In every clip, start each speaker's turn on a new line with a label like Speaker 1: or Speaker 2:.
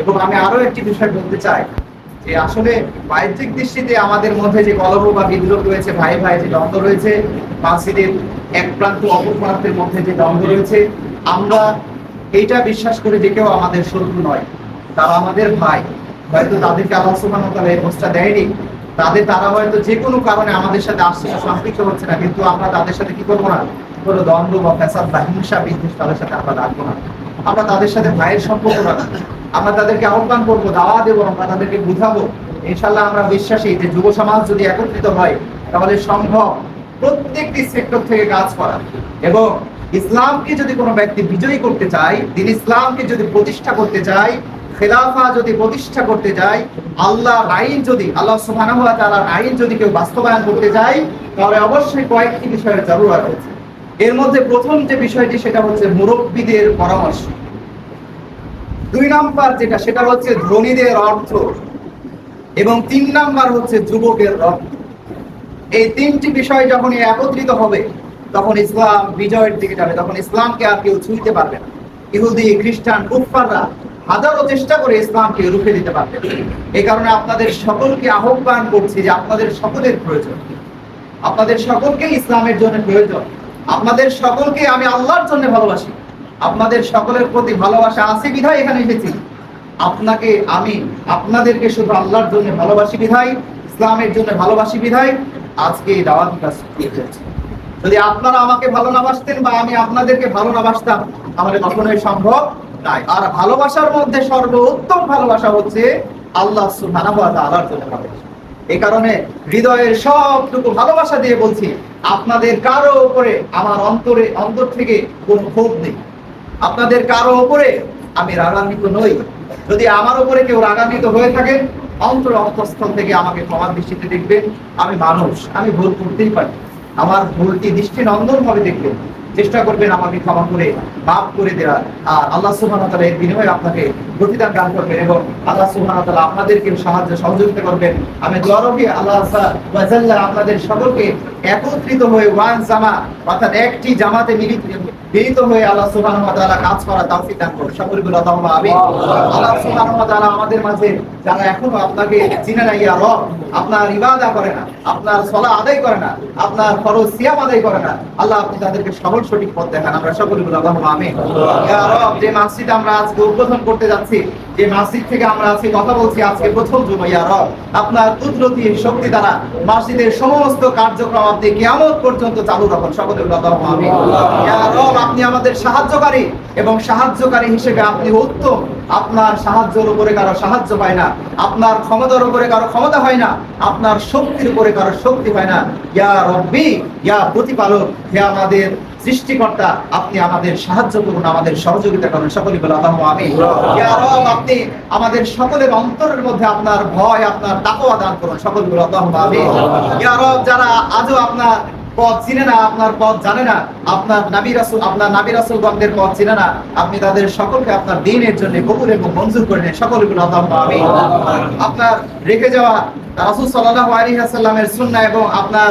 Speaker 1: এবং আমি আরও একটি বিষয় বলতে চাই যে আসলে বাহ্যিক দৃষ্টিতে আমাদের মধ্যে যে কলহ বা বিদ্রোহ রয়েছে, ভাই ভাই যে দ্বন্দ্ব রয়েছে মসজিদের এক প্রান্ত অপর প্রান্তের মধ্যে যে দ্বন্দ্ব রয়েছে, আমরা এইটা বিশ্বাস করে যে কেউ আমাদের শত্রু নয়। তারা আমাদের ভাই। হয়তো তাদেরকে আল্লাহ সুবহানাহু ওয়া তাআলা এই পোস্টটা দেয়নি। তাদের, তারা হয়তো যে কোনো কারণে আমাদের সাথে আসছে সম্পৃক্ত হচ্ছে না, কিন্তু আমরা তাদের সাথে কি করব না? কোনো দ্বন্দ্ব বা ফ্যাসাদ বা হিংসা বিদ্বেষ তাদের সাথে আমরা রাখব না। আমরা তাদের সাথে ভাইয়ের সম্পর্ক রাখব। আমরা তাদেরকে আহ্বান করব, দাওয়া দেবো, আমরা তাদেরকে বুঝাবো। ইনশাল্লাহ আমরা বিশ্বাসী যে যুব সমাজ যদি একত্রিত হয়, তাহলে সম্ভব প্রত্যেকটি সেক্টর থেকে কাজ করা। এবং ইসলামকে যদি কোনো ব্যক্তি বিজয়ী করতে চায়, দিন ইসলামকে যদি প্রতিষ্ঠা করতে চায়, খেলাফা যদি প্রতিষ্ঠা করতে যায় আল্লাহ আইন যদি, আল্লাহ সুবহানাহু ওয়া তাআলার আইন যদি কেউ বাস্তবায়ন করতে যায় তাহলে অবশ্যই কয়েকটি বিষয়ের জরুরত রয়েছে এর মধ্যে প্রথম যে বিষয়টি সেটা হচ্ছে মুরব্বীদের পরামর্শ। দুই নাম্বার যেটা, সেটা হচ্ছে ধনীদের অর্থ এবং তিন নাম্বার হচ্ছে যুবকের রক্ত এই তিনটি বিষয় যখন একত্রিত হবে, তখন ইসলাম বিজয়ের দিকে যাবে, তখন ইসলামকে আর কেউ ছুঁইতে পারবে না। ইহুদি, খ্রিস্টান কুফাররা হাজারো চেষ্টা করে ইসলামকে রুখে দিতে পারবে। এই কারণে আপনাদের সকলকে আহ্বান করছি যে আপনাদের সকলের প্রয়োজন। আপনাদের সকলকে ইসলামের জন্য প্রয়োজন। আপনাদের সকলকে আমি আল্লাহর জন্য ভালোবাসি। আপনাদের সকলের প্রতি ভালোবাসা আছে বিধায় এখানে এসেছি। আপনাকে আমি আপনাদেরকে শুধু আল্লাহর জন্য ভালোবাসি বিধায়, ইসলামের জন্য ভালোবাসি বিধায় আজকে এই দাওয়াতি কাজ যদি আপনারা আমাকে ভালো না বাসতেন বা আমি আপনাদেরকে ভালো না বাসতাম, তাহলে কখনোই সম্ভব নাই আর ভালোবাসার মধ্যে সর্বোত্তম ভালোবাসা হচ্ছে আল্লাহ সুবহানাহু ওয়া জন্য ভালোবাসা। এই কারণে হৃদয়ের সবটুকু ভালোবাসা দিয়ে বলছি, আপনাদের কারও উপরে আমার অন্তরে, অন্তর থেকে কোনো ক্ষোভ নেই। আপনাদের কারও উপরে আমি রাগান্বিত নই। যদি আমার উপরে কেউ রাগান্বিত হয়ে থাকেন অন্তর অন্তঃস্থল থেকে আমাকে ক্ষমার দৃষ্টিতে দেখবেন। আমি মানুষ, আমি ভুল করতেই পারি। আমার ভুলটি দৃষ্টি নন্দন ভাবে দেখবেন। চেষ্টা করবেন আমাকে ক্ষমা করে, মাফ করে দেওয়ার। আর আল্লাহ সুবহানাহু ওয়া তাআলা এর বিনিময়ে আপনাকে প্রতিদান দান করবেন এবং আল্লাহ সুবহানাহু ওয়া তাআলা আপনাদেরকে সাহায্য সহযোগিতা করবেন। আমি দোয়া আল্লাহ আযজা ওয়া জাল্লা আপনাদের সকলকে একত্রিত হয়ে ওয়ান জামা অর্থাৎ একটি জামাতে মিলিত মিলিত হয়ে আল্লাহ সুবহানাহু ওয়া তাআলা কাজ করা তৌফিক দান করুন। সকলে বলে আল্লাহুম্মা আমিন। আল্লাহ সুবহানাহু ওয়া তাআলা আমাদের মাঝে যারা এখনও আপনাকে চিনে না ইয়া আপনার ইবাদা করে না, আপনার সলা আদায় করে না, আপনার ফরজ সিয়াম আদায় করে না, আল্লাহ আপনি তাদেরকে সরল সঠিক পথ দেখান। আমরা সকলে আমিন। ইয়া রব, যে মসজিদ আমরা আজকে উদ্বোধন করতে যাচ্ছি যে মসজিদ থেকে আমরা আজকে কথা বলছি আজকে প্রথম জুমাইয়া রব। আপনার কুদরতি শক্তি দ্বারা মসজিদের সমস্ত কার্যক্রম আপনি কিয়ামত পর্যন্ত চালু রাখুন। সকলের কথা আমি ইয়া রব আপনি আমাদের সাহায্যকারী এবং সাহায্যকারী হিসেবে আপনি উত্তম। আপনার সাহায্যের উপরে কারও সাহায্য পায় না আপনার ক্ষমতার উপরে কারও ক্ষমতা হয় না আপনার শক্তির উপরে কারও শক্তি হয় না। ইয়া রব্বি ইয়া প্রতিপালক হে আমাদের সৃষ্টিকর্তা আপনি আমাদের সাহায্য করুন আমাদের সহযোগিতা করুন। সকলে বলে আল্লাহ আমি ইয়া রব আপনি আমাদের সকলের অন্তরের মধ্যে আপনার ভয় আপনার তাকওয়া দান করুন। সকলে বলে আল্লাহ আমি ইয়া রব যারা আজও আপনার পথ চিনে না আপনার পথ জানে না। আপনার নাবি রাসুল আপনার নাবি রাসুল গন্ধের পথ চিনে না। আপনি তাদের সকলকে আপনার দিনের জন্য কবুল এবং মঞ্জুর করে নেন। সকলগুলো আমি আপনার রেখে যাওয়া রাসুল সাল্লাহ আলী সুন্না এবং আপনার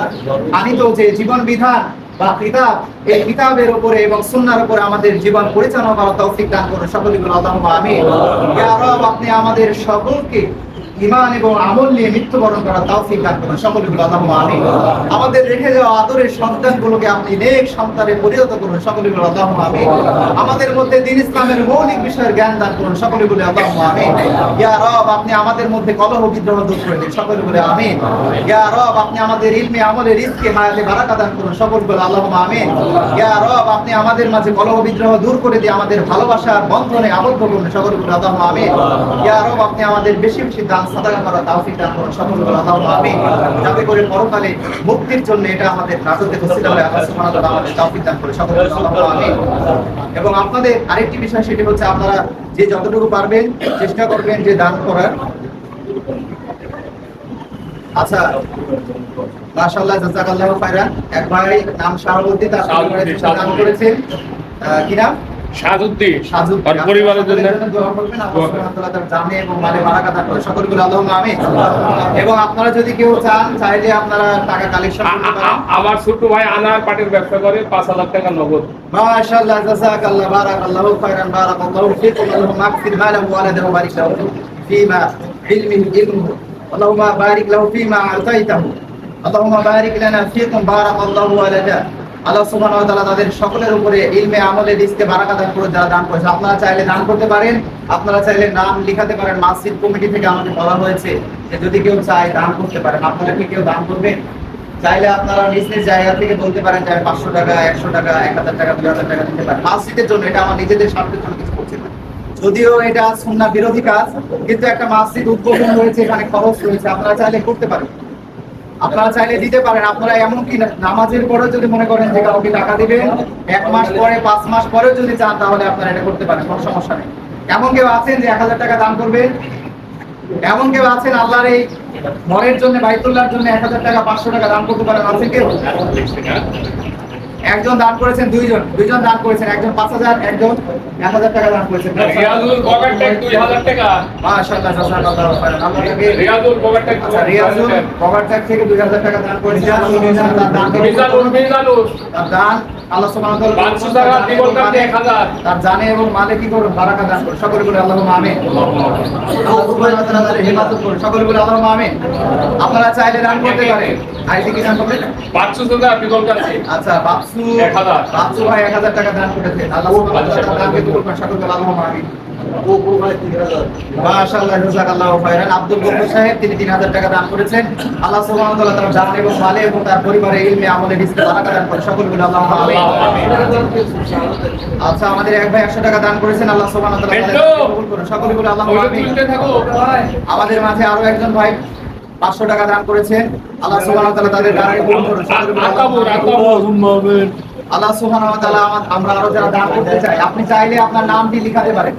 Speaker 1: আনিত যে জীবন বিধান বা কিতাব এই কিতাবের উপরে এবং সুন্নার উপরে আমাদের জীবন পরিচালনা করা তৌফিক দান করুন। সকলগুলো আল্লাহ আমি আপনি আমাদের সকলকে ইমান এবং আমল নিয়ে মৃত্যুবরণ করার তৌফিক দান করুন। সকলগুলো আল্লাহ আমি আমাদের রেখে যাওয়া আদরের সন্তানগুলোকে আপনি নেক সন্তানে পরিণত করুন। আল্লাহ আমি আমাদের মধ্যে দিন ইসলামের মৌলিক বিষয়ের জ্ঞান দান করুন। সকলগুলো আল্লাহ আমি ইয়া রব, আপনি আমাদের মধ্যে কলহ বিদ্রোহ দূর করে দিন। সকলগুলো আমি ইয়া রব, আপনি আমাদের ইলমে আমলে রিজকে, হায়াতে বারাকা দান করুন। সকলগুলো আল্লাহ আমিন। ইয়া রব, আপনি আমাদের মাঝে কলহ বিদ্রোহ দূর করে দিয়ে আমাদের ভালোবাসার বন্ধনে আবদ্ধ করুন। সকলগুলো আল্লাহ আমিন ইয়া রব, আপনি আমাদের বেশি বেশি দান সাদাকা করা তৌফিক দান করুন সকলগুলো আল্লাহ আমিন। যাতে করে পরকালে মুক্তির জন্য এটা আমাদের নাজতে ওসিলা হয়ে আল্লাহ সুবহানাহু ওয়া তাআলা তৌফিক দান করে সকলগুলো আল্লাহ আমিন। এবং আপনাদের আরেকটি বিষয় সেটি হচ্ছে আপনারা যে যতটুকু পারবেন চেষ্টা করবেন যে দান করার। আচ্ছা মাশাআল্লাহ জাযাকাল্লাহু খাইরান এক ভাই নাম শাহাবুদ্দিন তার দান করেছেন। আহ, সাজুদ্দিন।
Speaker 2: আর পরিবারের জন্য
Speaker 1: এবং আপনারা যদি কেউ চান চাইলে আপনারা টাকা কালেকশন
Speaker 2: আমার ছোট ভাই আনার পাটের ব্যবসা করে পাঁচ হাজার টাকা নগদ।
Speaker 1: মাশাআল্লাহ জাযাকাল্লাহ বারাকাল্লাহু খাইরান বারাকাল্লাহু ফিকুম আল্লাহুম্মা আকসির মালাহু ওয়া ওয়ালাদাহু বারিক লাহু ফীমা ইলমিহি ইলমুহু। আল্লাহুম্মা বারিক লাহু ফীমা আতাইতাহু। আল্লাহুম্মা বারিক লানা ফীকুম বারাকাল্লাহু ওয়ালাদা। আল্লাহ সুবহানাহু ওয়া তাআলা তাদের সকলের উপরে ইলমে আমলে রিজকে বারাকাত দান করে যারা দান করেছে। আপনারা চাইলে দান করতে পারেন, আপনারা চাইলে নাম লিখাতে পারেন। মসজিদ কমিটি থেকে আমাকে বলা হয়েছে যে যদি কেউ চায় দান করতে পারেন। আপনারা কি কেউ দান করবেন চাইলে আপনারা নিজ নিজ জায়গা থেকে বলতে পারেন যে পাঁচশো টাকা, একশো টাকা, এক হাজার টাকা, দুই হাজার টাকা দিতে পারেন মসজিদের জন্য এটা আমার নিজেদের স্বার্থের জন্য কিছু করছে না। যদিও এটা সুন্নাহ বিরোধী কাজ, কিন্তু একটা মসজিদ উদ্বোধন হয়েছে, এখানে খরচ রয়েছে, আপনারা চাইলে করতে পারেন। আপনারা চাইলে দিতে পারেন। আপনারা এমন কি নামাজের পরে যদি মনে করেন যে কাউকে টাকা দিবেন, এক মাস পরে, পাঁচ মাস পরেও যদি চান, তাহলে আপনারা এটা করতে পারেন। কোনো সমস্যা নেই। এমন কেউ আছেন যে এক হাজার টাকা দান করবেন? এমন কেউ আছেন আল্লাহর এই মরের জন্য, বাইতুল্লাহর জন্য এক হাজার টাকা, পাঁচশো টাকা দান করতে পারেন? আছে কেউ? একজন দান করেছেন দুইজন দুইজন দান করেছেন একজন পাঁচ হাজার একজন এক হাজার টাকা দান করেছেন।
Speaker 2: রিয়াজুল ট্যাক্স
Speaker 1: আচ্ছা রিয়াজুল কভার ট্যাগ থেকে 2000 টাকা দান করেছেন। দান থেকে-
Speaker 2: মিজানুল মিজানুল
Speaker 1: তার দান আল্লাহ সুবহানাহু ওয়া তাআলা
Speaker 2: পাঁচশো টাকা জীবন কাটে এক হাজার।
Speaker 1: তার জানে এবং মালে কি করুন বারাকা দান করুন। সকলে বলে আল্লাহুম্মা আমিন। আল্লাহ সুবহানাহু ওয়া তাআলা হেফাজত করুন। সকলে বলে আল্লাহুম্মা আমিন। আপনারা চাইলে দান করতে পারেন। আইডি কি দান করবেন?
Speaker 2: পাঁচশো টাকা বিকল্প আছে
Speaker 1: আচ্ছা বাপসু
Speaker 2: এক হাজার।
Speaker 1: বাপসু ভাই 1000 টাকা দান করেছেন আল্লাহ তার দানকে কবুল করুন সকলে বলে আল্লাহুম্মা আমিন মাশাআল্লাহ জাযাকাল্লাহু খাইরান আব্দুল গফুর সাহেব তিনি 3000 টাকা দান করেছেন। আল্লাহ সুবহানাহু তার জান এবং মালে এবং তার পরিবারে ইলমে বারাকা দান বলে আচ্ছা আমাদের এক ভাই 100 টাকা দান করেছেন। আল্লাহ
Speaker 2: থাকো।
Speaker 1: আমাদের মাঝে আরও একজন ভাই 500 টাকা দান করেছেন। আল্লাহ সুবাহ তাদের আল্লাহ সুহান আমরা আরও যারা দান করতে চাই আপনি চাইলে আপনার নামটি লিখাতে পারেন।